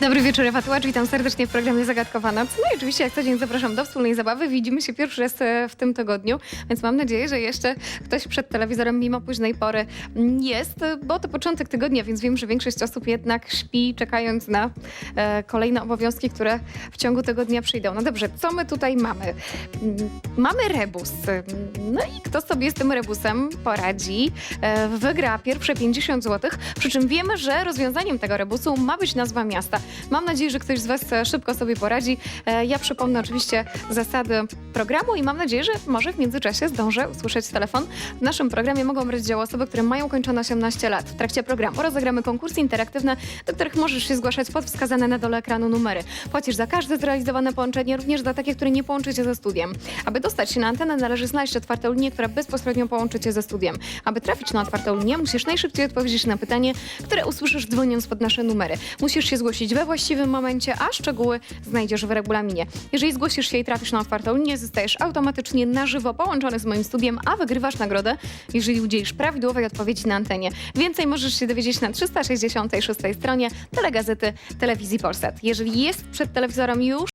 Dobry wieczór, Ewa witam serdecznie w programie Zagadkowa Noc. No i oczywiście jak co dzień zapraszam do wspólnej zabawy. Widzimy się pierwszy raz e, w tym tygodniu, więc mam nadzieję, że jeszcze ktoś przed telewizorem mimo późnej pory jest, bo to początek tygodnia, więc wiem, że większość osób jednak śpi, czekając na e, kolejne obowiązki, które w ciągu tygodnia przyjdą. No dobrze, co my tutaj mamy? Mm, Mamy rebus. No i kto sobie z tym rebusem poradzi, e, wygra pierwsze 50 zł. Przy czym wiemy, że rozwiązaniem tego rebusu ma być nazwa miasta. Mam nadzieję, że ktoś z Was szybko sobie poradzi. E, Ja przypomnę oczywiście zasady programu i mam nadzieję, że może w międzyczasie zdążę usłyszeć telefon. W naszym programie mogą brać udział osoby, które mają ukończone 18 lat. W trakcie programu rozegramy konkursy interaktywne, do których możesz się zgłaszać pod wskazane na dole ekranu numery. Płacisz za każde zrealizowane połączenie, również za takie, które nie łączy cię ze studiem. Aby dostać się na antenę, należy znaleźć otwartą linię, która bezpośrednio połączy cię ze studiem. Aby trafić na otwartą linię, musisz najszybciej odpowiedzieć na pytanie, które usłyszysz dzwoniąc pod nasze numery. Musisz się zgłosić we właściwym momencie, a szczegóły znajdziesz w regulaminie. Jeżeli zgłosisz się i trafisz na otwartą linię, zostajesz automatycznie na żywo połączony z moim studiem, a wygrywasz nagrodę, jeżeli udzielisz prawidłowej odpowiedzi na antenie. Więcej możesz się dowiedzieć na 366 stronie telegazety Telewizji Polsat. Jeżeli jest przed telewizorem już